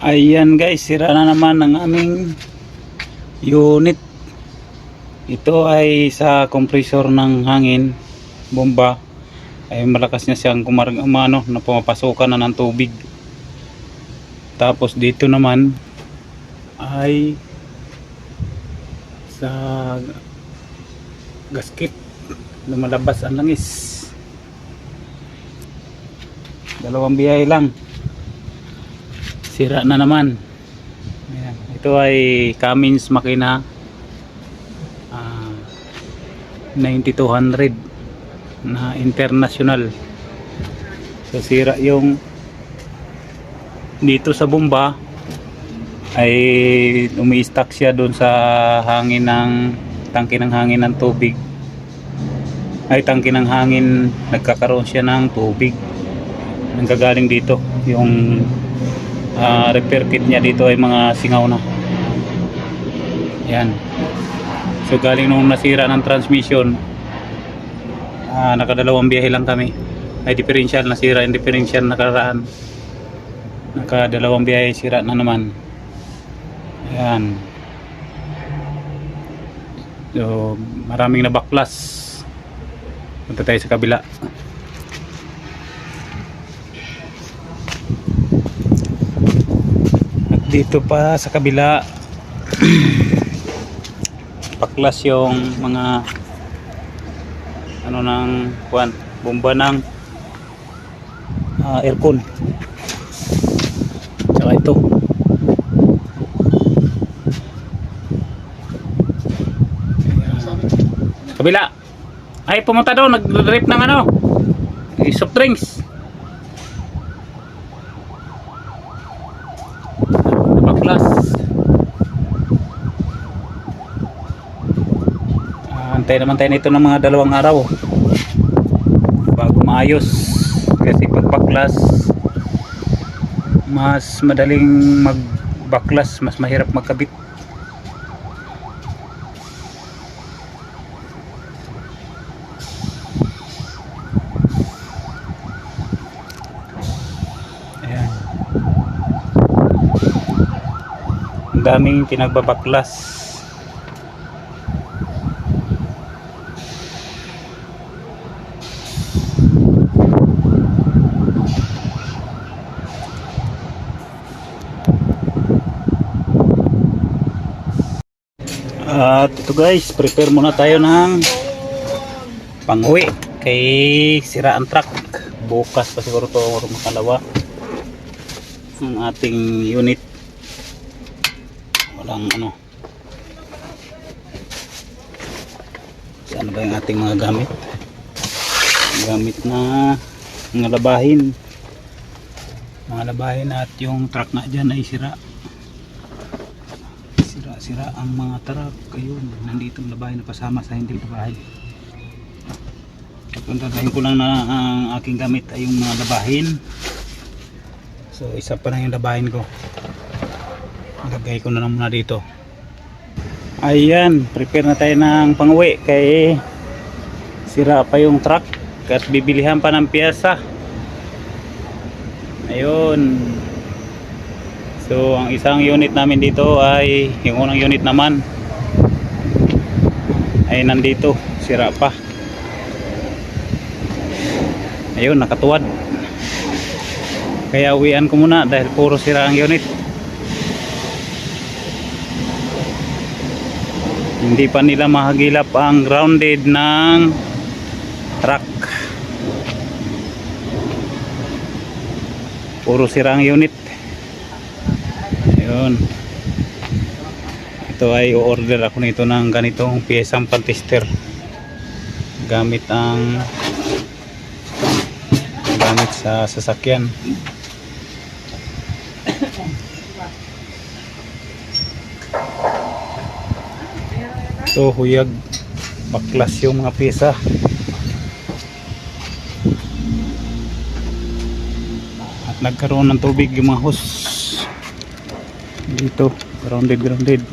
Ayan guys, sira na naman ang aming unit. Ito ay sa compressor ng hangin, bomba. Ay malakas niya siyang kumar umano na pumapasukan na ng tubig. Tapos dito naman ay sa gasket lumalabas ang langis. Dalawang biyahe lang sira na naman. Ayan. ito ay Cummins makina. Ah, 9200 na international. So sira yung dito sa bomba ay umi-stack siya doon sa hangin ng tangke ng hangin ng tubig. Ay tangke ng hangin nagkakaroon siya ng tubig. Nanggagaling dito yung ah, repair kit niya dito ay mga singaw na. Yan. So galing nung nasira ng transmission ah, nakadalawang biyahe lang kami. Ay differential nasira yung differential nakaraan nakadalawang biyahe sira na naman. Yan. So maraming nabaklas punta tayo sa kabila dito pa sa kabila. Paklas yung mga ano ng kuan bomba ng ah, aircon. Tsaka ito. Kabila. Ay pumunta doon. Nag-drip ng ano soft drinks baklas Ah, antay naman tayo nito ng mga dalawang araw. Bago maayos. Kasi pag baklas mas madaling magbaklas mas mahirap magkabit. Ayan. Ang daming pinagbabaklas at ito guys prepare muna tayo ng panguwi kay sira ang truck. Bukas pa siguro to or makalawa. Ang ating unit. Walang ano. Saan ba yung ating mga gamit? Gamit na mga mga labahin at yung truck na dyan ay sira sira ang mga truck. Ayun nandito na kasama sa hindi labahin Puntahin ko lang na ang aking gamit ay yung mga labahin. So isa pa na yung labahin ko. Lagay ko na lang muna dito. Ayan prepare na tayo ng panguwi kay sira pa yung truck. At bibilihan pa ng piyesa. Ayun so ang isang unit namin dito ay yung unang unit naman ay nandito sira pa. Ayun nakatuwad. Kaya uwian ko muna dahil puro sira ang unit. Hindi pa nila mahagilap ang grounded ng truck. Puro sira ang unit ayun. Ito ay order ako nito ng ganitong piyesang pantister gamit ang gamit sa sasakyan. Ito huyag. Baklas yung mga pyesa at nagkaroon ng tubig yung mga hose dito grounded grounded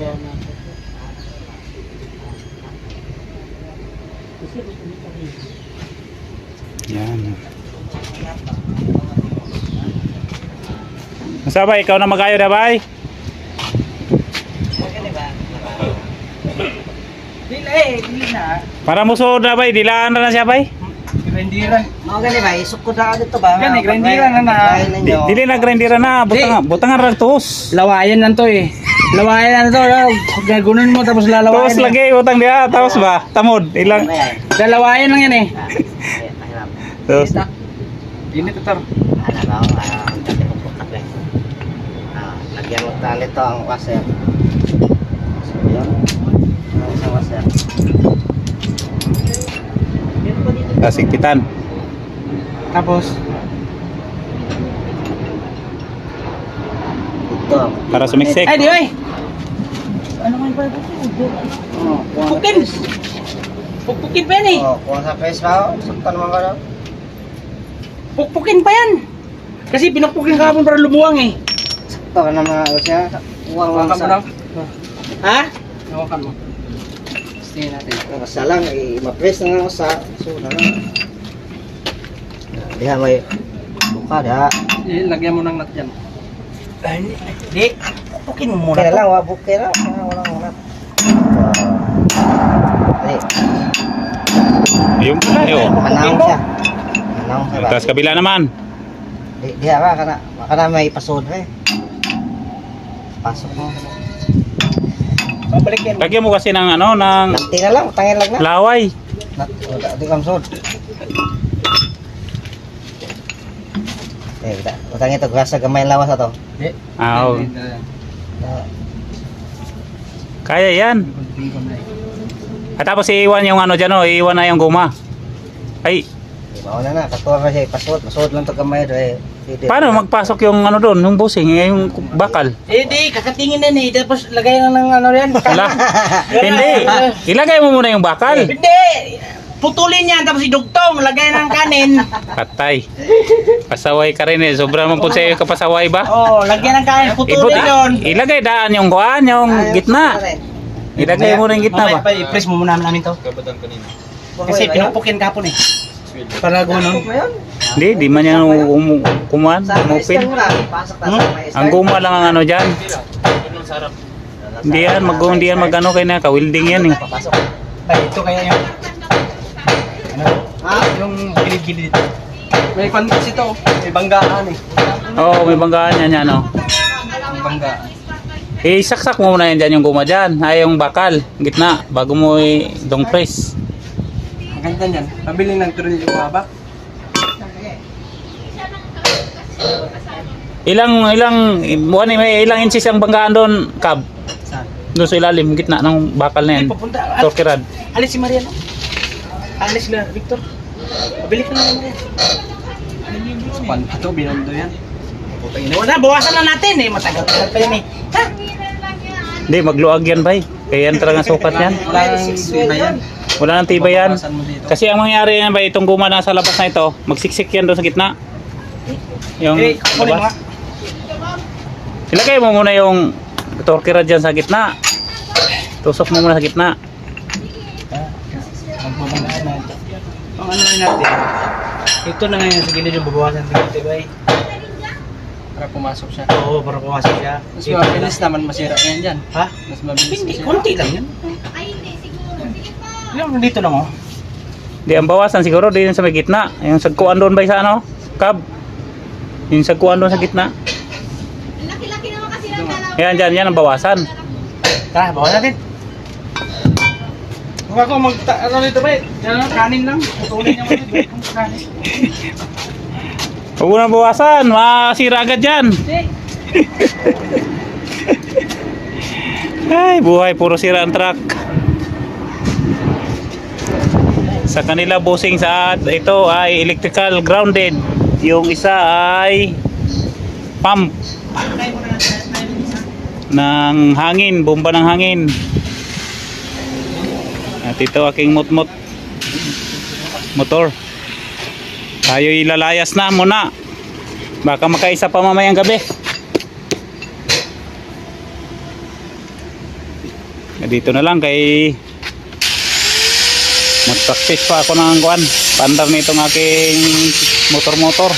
Yeah. Yan. Masabay, ikaw na magayo na bay? Dili eh, dili na. Para musod na bay, dilaan na na siya bay? Grindiran. Mga gani ba, isukod na dito ba? Gani, grindiran na na. Di, dili na grindera na, butangan, butangan ra tos. Lawayan lang to eh. Lawayan lang to. Gagunan mo tapos lalawayan. Tos lagi utang dia, tapos ba? Tamod, ilang. Yan? Lalawayan lang yan eh. Ah. Tos. Ini tutor. Ano ba, ah. Ah, lagyan mo tali to ang washer. So, yun. Ang washer. Kasigpitan. Tapos, Ito. Para sumiksik. ay di oy. Ano man pa Oh, kuha sa Pukin. Pukpukin pa yan eh. Oh, kuha sa face ba? Suktan naman ka daw. Pukpukin pa yan. Kasi pinukpukin ka para lumuwang eh. Sakto ka naman ako siya. Uwang lang sa... Ha? Hawakan mo. Tingnan natin. Ang sa lang, eh, ma-press na nga sa... So, na lang. Diha may... Buka, diha. Eh, lagyan mo ng nut dyan. Di, pukin mo Kaya lang, wa buke na. Wala, wala, wala. Dali, Ayun pala, yo. manahong siya. Manahong siya ba? Tapos kabila naman. Di, diha ba, kana, kana may pasod eh. Pasok mo. Babalik yan. Lagyan mo kasi ng ano, ng Nanti na lang, tangin lang na. laway. Nat, wala, di kam sod. Eh, kita, utang ito, gasa gamay lawas na to. Di. Ah, oo. Ah, Kaya yan. At tapos iiwan yung ano dyan, oh, iiwan na yung guma. Ay, Di ba, na na, katuwa na siya, pasod, pasod lang to gamay do eh. Paano magpasok yung ano doon, yung busing, eh, yung bakal? Eh di, kakatingin na ni. Tapos lagay na ng ano yan. Wala. Hindi. Ilagay mo muna yung bakal. Hindi! Putulin yan tapos idugtong. Lagay ng kanin. Patay. Pasaway ka rin eh. Sobrang man po sa'yo kapasaway ba? Oh, lagyan ng kanin. Ibut, Putulin yun. ilagay daan yung kuhan, yung gitna. na. Ilagay mo rin gitna ba? Mamaya pa, i-press mo muna namin to. Kasi pinupukin kapon eh. Ba yun? Hindi, di man yan um, may umupin. na, na may Ang guma lang ang ano dyan. Hindi yan, mag, hindi yan mag ano kaya na, ka-welding yan eh. Ay, ito kaya yung... Ano? Ha? Yung gilid-gilid dito. May pantas ito. May banggaan eh. Oo, may banggaan yan yan oh. May banggaan. Eh, saksak mo muna yan dyan yung guma dyan. Ay, yung bakal, gitna, bago mo i-dong press. Ang ganda niyan. Pabili ng turilyo mahaba. Ilang, ilang, buwan eh, may ilang inches ang banggaan doon, Kab? Saan? Doon sa ilalim, gitna ng bakal na yan. Ay, papunta. Al- Torque rod. alis si Mariano. Alis sila, Victor. Pabili ka na naman yan. Pan pa to, binondo yan. Wala, bawasan na natin eh. Matagal-tagal pa yan eh. Ha? Hindi, magluag yan, bay. Kaya yan talaga sukat yan. Wala nang iba yan. Wala nang tiba yan. Mo dito. Kasi ang mangyari yan, bay, itong guma na sa labas na ito, magsiksik yan doon sa gitna. Yung Eh, kunin mo nga. labas. Ilagay mo muna yung torque rod dyan sa gitna. Tusok mo muna sa gitna. Magbabanggaan na ito. Ang ano natin, ito na ngayon sa gilid yung babawasan sa gilid, ba Para pumasok siya. Oo, para pumasok siya. Mas mabilis naman masira yan dyan. Ha? Mas mabilis Hindi, konti lang yan. Yung dito lang oh. Di ang bawasan siguro din sa may gitna. Yung sagkuan doon bay sa ano? Kab. Yung sagkuan doon sa gitna. Laki-laki naman kasi ng dalawa. Yan dyan, yan ang bawasan. Tara, bawa natin. Huwag ako mag... Ano nito ba? Yan lang, kanin lang. Putulin niya mo dito. Kanin. Huwag mo na bawasan, masira agad yan. Ay, buhay, puro sira ang truck. Sa kanila busing sa ito ay electrical grounded. Yung isa ay pump ng hangin, bomba ng hangin. At ito aking mutmut motor. Tayo ilalayas na muna. Baka makaisa pa mamayang gabi. Dito na lang kay Mag-practice pa ako ng kuan. Pandar nitong aking motor-motor.